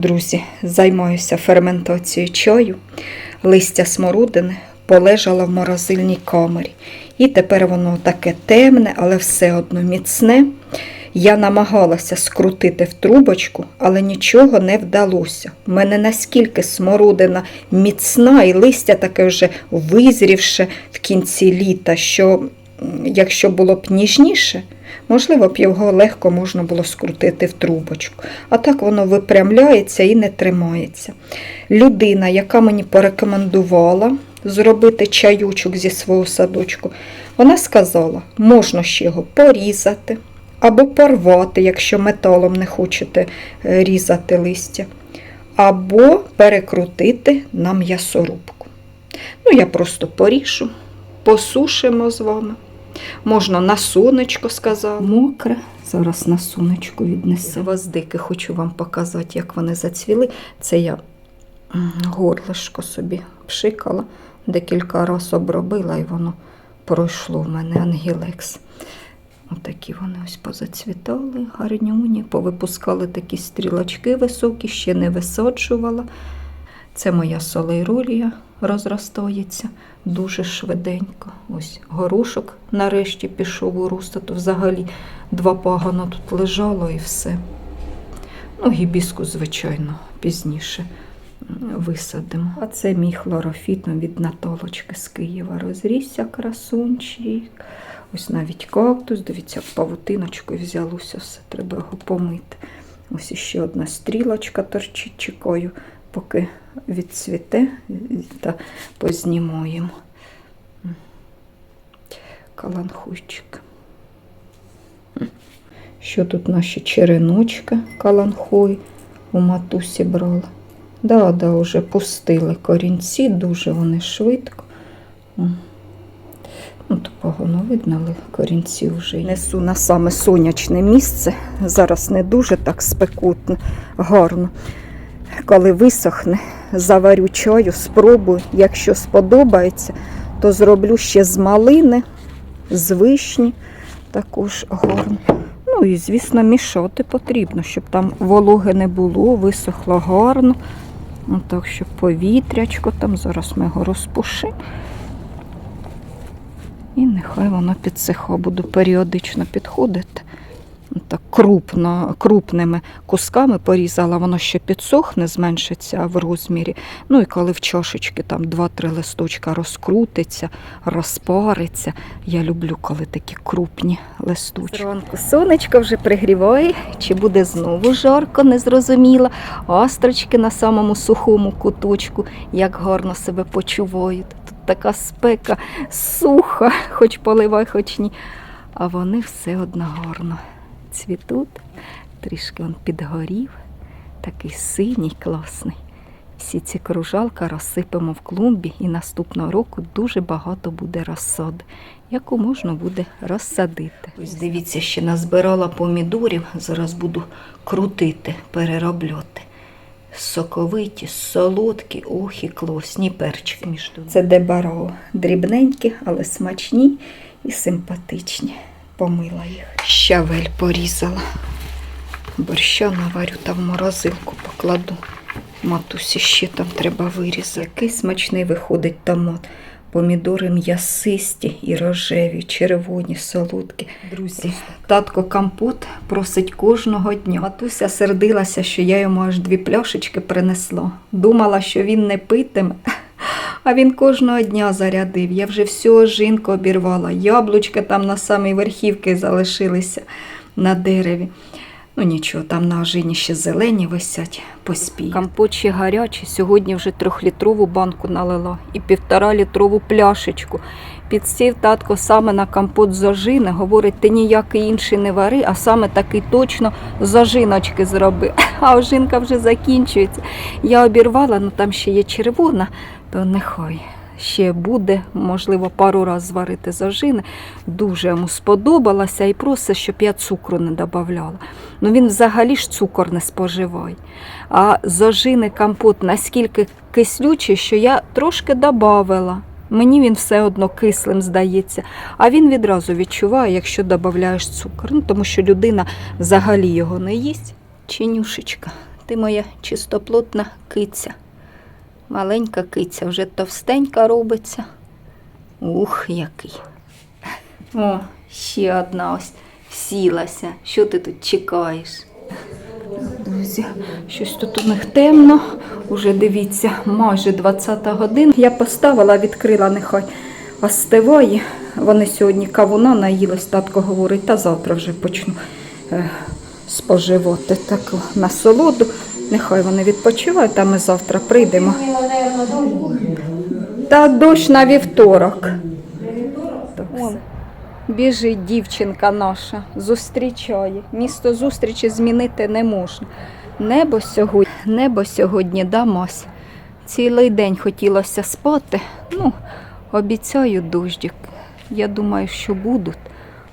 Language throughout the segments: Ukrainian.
Друзі, займаюся ферментацією чаю. Листя смородини полежало в морозильній камері. І тепер воно таке темне, але все одно міцне. Я намагалася скрутити в трубочку, але нічого не вдалося. У мене наскільки смородина міцна і листя таке вже визрівше в кінці літа, що якщо було б ніжніше, можливо б його легко можна було скрутити в трубочку. А так воно випрямляється і не тримається. Людина, яка мені порекомендувала зробити чаючок зі свого садочку, вона сказала, можна ще його порізати або порвати, якщо металом не хочете е, різати листя, або перекрутити на м'ясорубку. Ну, я просто поріжу, посушимо з вами. Можна на сонечко, сказав. Мокре. Зараз на сонечку віднесу. Гвоздики хочу вам показати, як вони зацвіли. Це я горлишко собі пшикала, декілька разів обробила, і воно пройшло в мене ангілекс. Отакі вони ось позацвітали, гарнюні, повипускали такі стрілочки високі, ще не висаджувала. Це моя солейролія розростається дуже швиденько. Ось горошок нарешті пішов у руст, а то взагалі два пагано тут лежало і все. Ну, гібіску, звичайно, пізніше висадимо. А це мій хлорофіт ну, від Натолочки з Києва. Розрісся красунчик. Ось навіть кактус, дивіться, павутиночкою взялося, все, треба його помити. Ось іще одна стрілочка торчить, чекаю, поки відцвіте та познімаємо. М. Каланхуйчик. Що тут наші череночки каланхуй у матусі брала? Да, да, вже пустили корінці, дуже вони швидко. Ну, то погано видно, але корінці вже. Несу на саме сонячне місце. Зараз не дуже так спекутно, гарно. Коли висохне, заварю чаю, спробую. Якщо сподобається, то зроблю ще з малини, з вишні, також гарно. Ну і, звісно, мішати потрібно, щоб там вологи не було, висохло гарно. Отак, щоб повітрячко там, зараз ми його розпушимо. І нехай воно підсихає. Буду періодично підходити. Так крупно, крупними кусками порізала, воно ще підсохне, зменшиться в розмірі. Ну і коли в чашечки там 2-3 листочка розкрутиться, розпариться. Я люблю, коли такі крупні листочки. Зранку сонечко вже пригріває, чи буде знову жарко, не зрозуміла. Астрочки на самому сухому куточку, як гарно себе почувають. Тут така спека, суха, хоч поливай, хоч ні. А вони все одно гарно цвітуть. Трішки він підгорів, такий синій, класний. Всі ці кружалка розсипемо в клумбі, і наступного року дуже багато буде розсади, яку можна буде розсадити. Ось дивіться, ще назбирала помідорів, зараз буду крутити, переробляти. Соковиті, солодкі, ох і класні перчики між Це дебаро. Дрібненькі, але смачні і симпатичні. Помила їх. Щавель порізала. Борща наварю та в морозилку покладу. Матусі ще там треба вирізати. Який смачний виходить томат. Помідори м'ясисті і рожеві, червоні, солодкі. Друзі, татко компот просить кожного дня. Матуся сердилася, що я йому аж дві пляшечки принесла. Думала, що він не питиме. А він кожного дня зарядив. Я вже всю жінку обірвала. Яблучка там на самій верхівці залишилися на дереві. Ну нічого, там на ожині ще зелені висять, поспій. Компот ще гарячий. Сьогодні вже трьохлітрову банку налила і півтора літрову пляшечку. Підсів татко саме на компот з ожини. Говорить, ти ніякий інший не вари, а саме такий точно з ожиночки зроби. А ожинка вже закінчується. Я обірвала, ну там ще є червона, то нехай. Ще буде, можливо, пару разів зварити з. Дуже йому сподобалося і просить, щоб я цукру не додавала. Ну він взагалі ж цукор не споживає. А з компот наскільки кислючий, що я трошки додавала. Мені він все одно кислим здається, а він відразу відчуває, якщо додаєш цукор. Ну, тому що людина взагалі його не їсть. Чинюшечка Ти моя чистоплотна киця. Маленька киця, вже товстенька робиться. Ух, який. О, ще одна ось сілася. Що ти тут чекаєш? Друзі, щось тут у них темно. Уже дивіться, майже 20 година. Я поставила, відкрила, нехай остиває. Вони сьогодні кавуна наїлись, татко говорить, та завтра вже почну е, споживати таку насолоду. Нехай вони відпочивають, а ми завтра прийдемо. Та дощ на вівторок. Так. Біжить дівчинка наша, зустрічає. Місто зустрічі змінити не можна. Небо сьогодні, небо сьогодні дамось. Цілий день хотілося спати. Ну, обіцяю дощик. Я думаю, що будуть.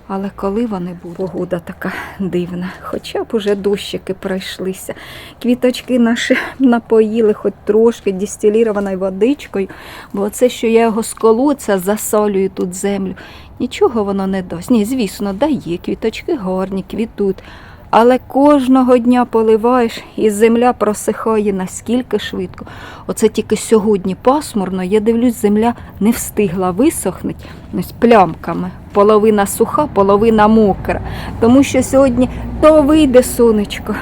Але коли вони будуть? Погода така дивна. Хоча б уже дощики пройшлися. Квіточки наші напоїли хоч трошки дистилірованою водичкою, бо це, що я його з колодця засолюю тут землю, нічого воно не дасть. Ні, звісно, дає, квіточки гарні, квітуть. Але кожного дня поливаєш, і земля просихає наскільки швидко. Оце тільки сьогодні пасмурно, я дивлюсь, земля не встигла висохнути плямками. Половина суха, половина мокра. Тому що сьогодні то вийде сонечко,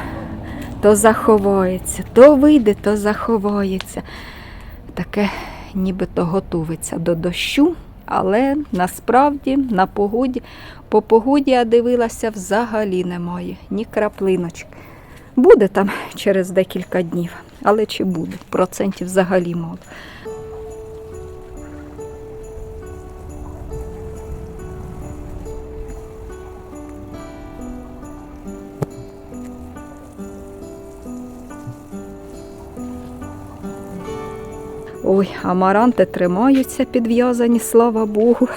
то заховається, то вийде, то заховається. Таке нібито готується до дощу, але насправді на погоді, по погоді я дивилася, взагалі немає, ні краплиночки. Буде там через декілька днів, але чи буде? Процентів взагалі мало. Ой, амаранти тримаються підв'язані, слава Богу.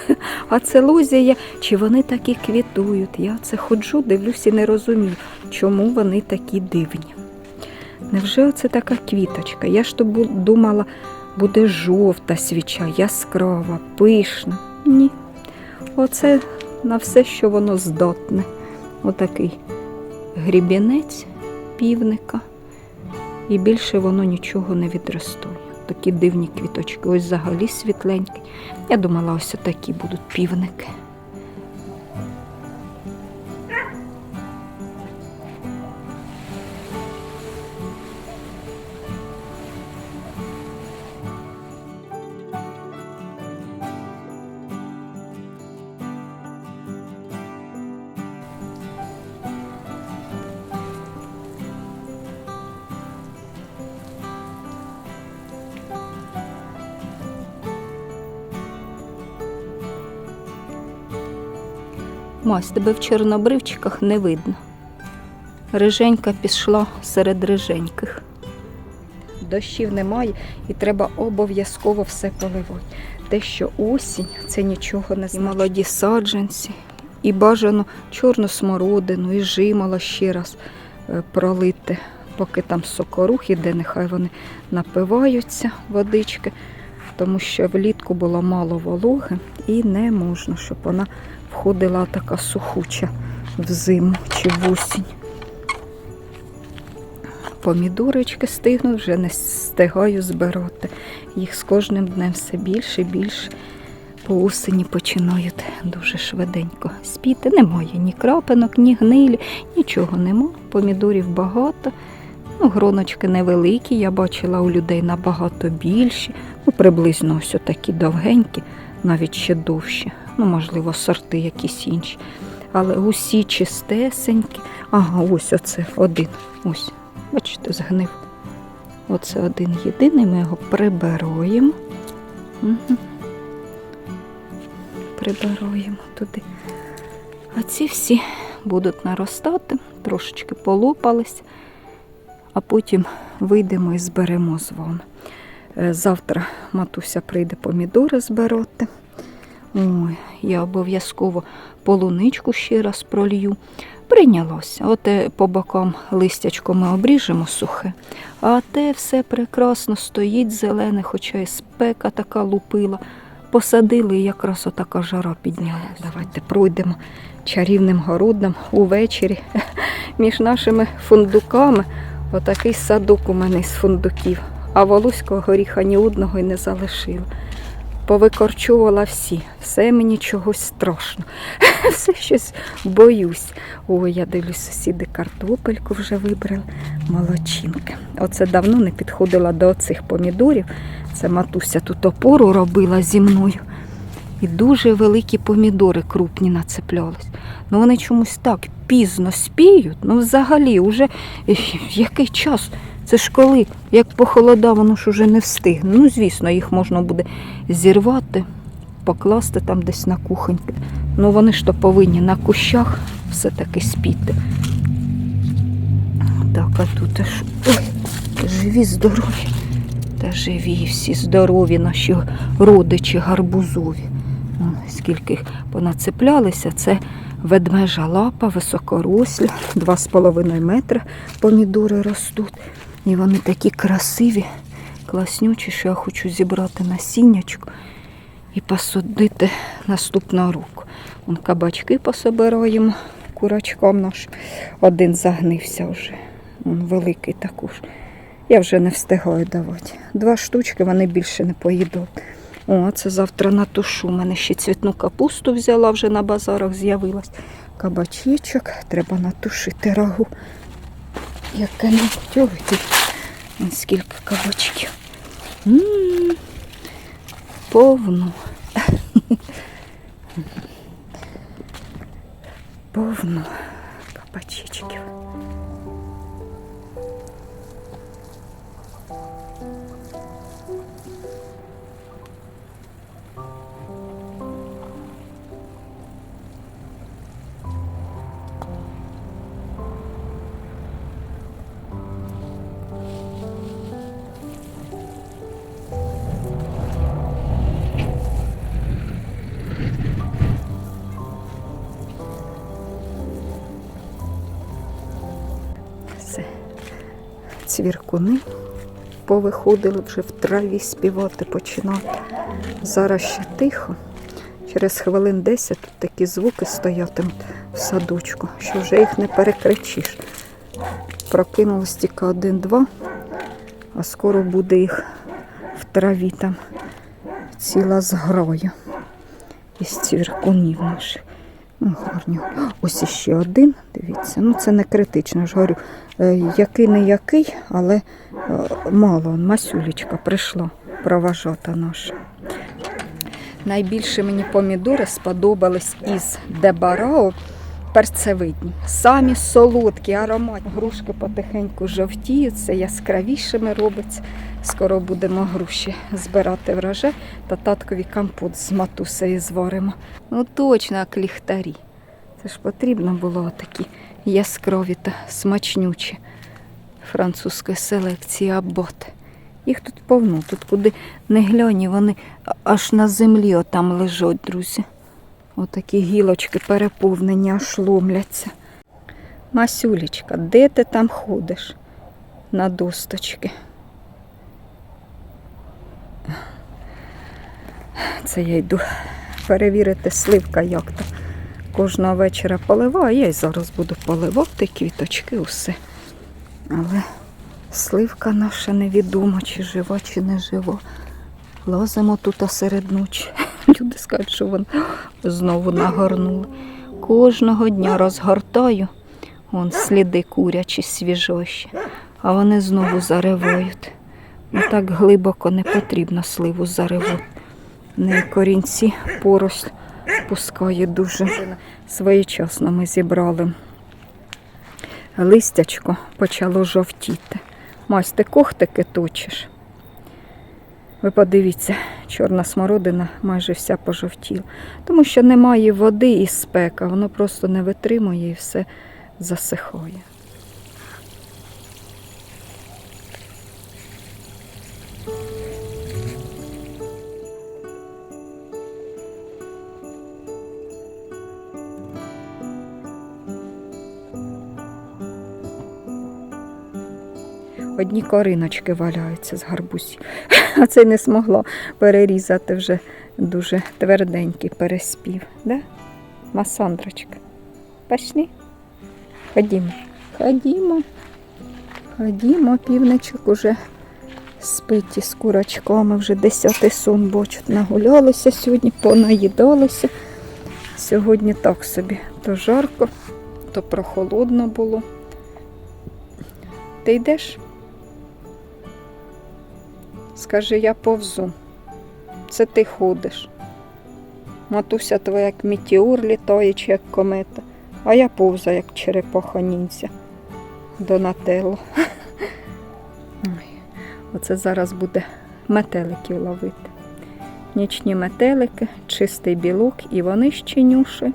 А целузія, чи вони такі квітують? Я це ходжу, дивлюсь і не розумію, чому вони такі дивні. Невже оце така квіточка? Я ж то думала, буде жовта свіча, яскрава, пишна. Ні. Оце на все, що воно здатне. Отакий грібінець півника. І більше воно нічого не відростує. Такі дивні квіточки. Ось взагалі світленькі. Я думала, ось такі будуть півники. Мась, тебе в чорнобривчиках не видно. Риженька пішла серед риженьких. Дощів немає і треба обов'язково все поливати. Те, що осінь, це нічого не значить. І молоді саджанці, і бажано чорну смородину, і жимоло ще раз е, пролити, поки там сокорух іде, нехай вони напиваються водички, тому що влітку було мало вологи і не можна, щоб вона входила така сухуча в зиму чи в осінь. Помідорочки стигнуть, вже не встигаю збирати. Їх з кожним днем все більше і більше. По осені починають дуже швиденько спіти. Немає ні крапинок, ні гнилі, нічого нема. Помідорів багато. Ну, гроночки невеликі, я бачила у людей набагато більші. Ну, приблизно ось такі довгенькі, навіть ще довші. Ну, можливо, сорти якісь інші. Але усі чистесенькі. Ага, ось оце один. Ось. Бачите, згнив. Оце один єдиний, ми його прибираємо. Угу. Прибираємо туди. А ці всі будуть наростати, трошечки полопались, а потім вийдемо і зберемо з вами. Е, Завтра матуся прийде помідори збирати. Ой, я обов'язково полуничку ще раз пролью. Прийнялося. Оте по бокам листячко ми обріжемо сухе, а те все прекрасно стоїть зелене, хоча і спека така лупила. Посадили і якраз отака жара піднялася. Давайте пройдемо чарівним городом увечері між нашими фундуками. Отакий садок у мене з фундуків, а волоського горіха ні одного й не залишила. Повикорчувала всі, все мені чогось страшно. Все щось боюсь. Ой, я дивлюсь, сусіди картопельку вже вибрали. Молодчинки. Оце давно не підходила до оцих помідорів. Це матуся тут опору робила зі мною. І дуже великі помідори крупні нацеплялись. Ну вони чомусь так пізно спіють. Ну, взагалі, уже який час? Це ж коли, як похолода, воно ж уже не встигне. Ну, звісно, їх можна буде зірвати, покласти там десь на кухоньки. Ну вони ж то повинні на кущах все-таки спіти. Так, а тут аж ой, живі, здорові. Та живі, всі здорові наші родичі гарбузові. Скільки їх понацеплялися, це ведмежа лапа, високорослі, 2,5 метри помідори ростуть. І вони такі красиві, класнючі, що я хочу зібрати насіннячко і посадити наступного року. Вон кабачки пособираємо курачкам нашим. Один загнився вже. Вон великий також. Я вже не встигаю давати. Два штучки вони більше не поїдуть. О, це завтра натушу. У мене ще цвітну капусту взяла, вже на базарах з'явилась. Кабачечок, треба натушити рагу. Яке натюрки. Ось скільки кабачків. М, Повно. Повно кабачечків. Цвіркуни повиходили вже в траві співати починати. Зараз ще тихо. Через хвилин 10 тут такі звуки стоятимуть в садочку, що вже їх не перекричиш. Прокинулось тільки один-два, а скоро буде їх в траві там ціла зграя із цвіркунів наших. Гарні. Ось іще один, дивіться. Ну, це не критично, ж говорю. Е, Який не який, але е, мало. Масюлечка прийшла проважата наша. Найбільше мені помідори сподобались із Дебарао перцевидні. Самі солодкі, ароматні. Грушки потихеньку жовтіють, все яскравішими робиться. Скоро будемо груші збирати врожай та таткові компот з матусею зваримо. Ну точно, як ліхтарі. Це ж потрібно було такі яскраві та смачнючі французької селекції абот. Їх тут повно, тут куди не глянь, вони аж на землі отам лежать, друзі. Отакі гілочки переповнені, аж ломляться. Масюлечка, де ти там ходиш на досточки? Це я йду перевірити сливка, як там. Кожного вечора поливаю, я й зараз буду поливати квіточки, усе. Але сливка наша невідома, чи жива, чи не жива. Лазимо тут а серед ночі. Люди скажуть, що вони знову нагорнули. Кожного дня розгортаю, вон сліди курячі, свіжощі, а вони знову заривають. Ну так глибоко не потрібно сливу заривати. Не корінці поросль пускає дуже своєчасно ми зібрали. Листячко почало жовтіти. Мась, ти когтики точиш. Ви подивіться, чорна смородина майже вся пожовтіла. Тому що немає води і спека, воно просто не витримує і все засихає. Одні кориночки валяються з гарбузів. А це не змогла перерізати вже дуже тверденький переспів. Да? Масандрочка. Пішли? Ходімо. Ходімо. Ходімо, півничок уже спить із курочками, вже десятий сон бочуть. Нагулялися сьогодні, понаїдалися. Сьогодні так собі то жарко, то прохолодно було. Ти йдеш? Скажи, я повзу. Це ти ходиш. Матуся твоя як метеор літає, чи як комета, а я повзаю, як черепаха ніндзя. Донателло. Оце зараз буде метеликів ловити. Нічні метелики, чистий білок, і вони щенюші.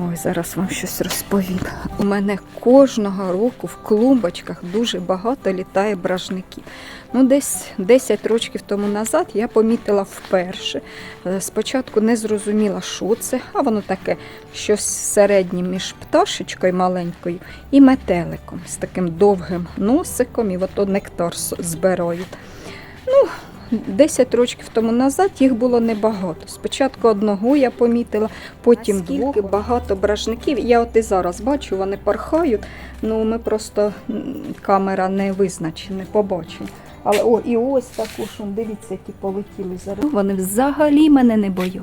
Ой, зараз вам щось розповім. У мене кожного року в клумбочках дуже багато літає бражників. Ну, десь 10 років тому назад я помітила вперше. Е, Спочатку не зрозуміла, що це, а воно таке щось середнє між пташечкою маленькою і метеликом з таким довгим носиком, і ото нектар збирають. Ну, 10 років тому назад їх було небагато. Спочатку одного я помітила, потім двох. багато бражників. Я от і зараз бачу, вони порхають. Ну ми просто камера не визначена, не побачимо. Але о, і ось також, дивіться, які полетіли зараз. Вони взагалі мене не боять.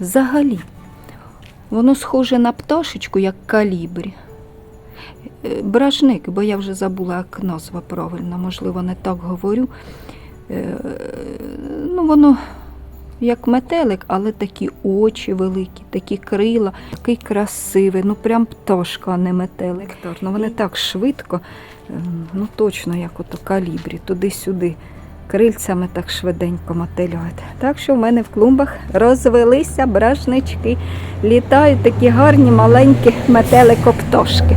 Взагалі. Воно схоже на пташечку, як калібрі. Е, Бражник, бо я вже забула, як назва правильно, можливо, не так говорю. Е, Ну, воно як метелик, але такі очі великі, такі крила, такий красивий, ну прям пташка, а не метелик. Ну, вони так швидко, е, ну точно як ото калібрі, туди-сюди. Крильцями так швиденько мотиляють. Так що в мене в клумбах розвелися бражнички. Літають такі гарні маленькі метелико-пташки.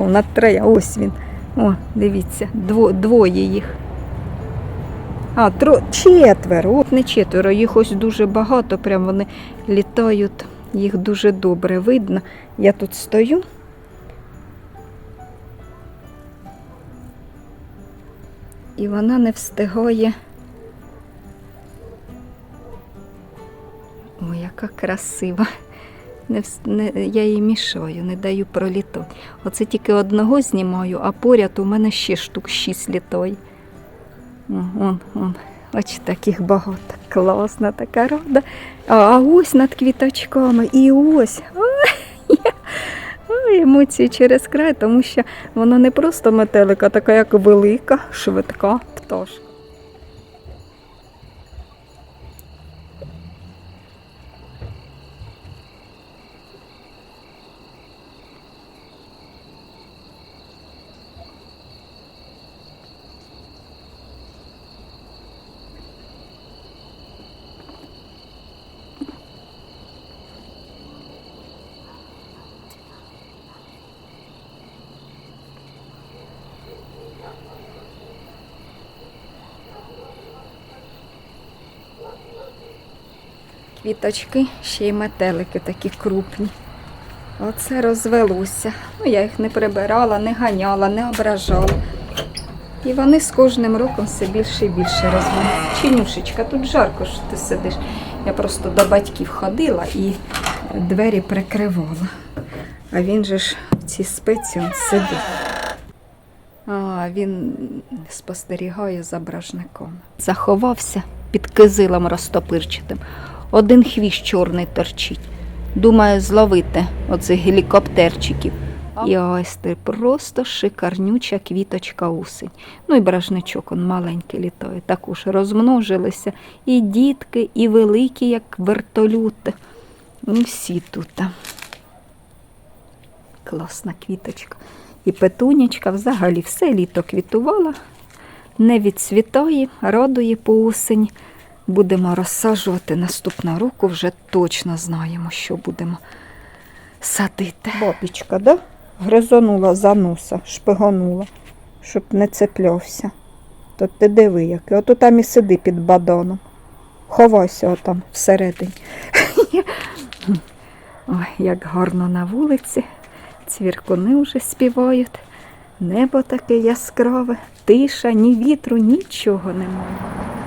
О, на ось він. О, дивіться, дво, двоє їх. А, тро, четверо. От не четверо, їх ось дуже багато, прям вони літають, їх дуже добре видно. Я тут стою. І вона не встигає. Ой, яка красива. Не, не, я їй мішаю, не даю пролітати. Оце тільки одного знімаю, а поряд у мене ще штук шість літає. О, Он, он, ось таких багато. Класна така рада. А, ось над квіточками. І ось. Ой, емоції через край, тому що вона не просто метелика, така як велика, швидка пташка. Квіточки, ще й метелики такі крупні. Оце розвелося. Ну, я їх не прибирала, не ганяла, не ображала. І вони з кожним роком все більше і більше розвелися. Чинюшечка, тут жарко, що ти сидиш. Я просто до батьків ходила і двері прикривала. А він же ж в цій спеці он сидить. А, він спостерігає за бражником. Заховався під кизилом розтопирчатим. Один хвіст чорний торчить. Думає зловити оцих гелікоптерчиків. І ось ти просто шикарнюча квіточка усень. Ну і бражничок он маленький літає. Також розмножилися і дітки, і великі, як вертолюти. І всі тут. Класна квіточка. І петунечка взагалі все літо квітувала, не відцвітає, радує по осені. Будемо розсаджувати наступного року, вже точно знаємо, що будемо садити. Бабічка, да? Гризонула за носа, шпигонула, щоб не цеплявся. То ти диви, який. Ото там і сиди під бадоном. Ховайся отам всередині. Ой, як гарно на вулиці. Цвіркуни вже співають. Небо таке яскраве, тиша, ні вітру, нічого немає.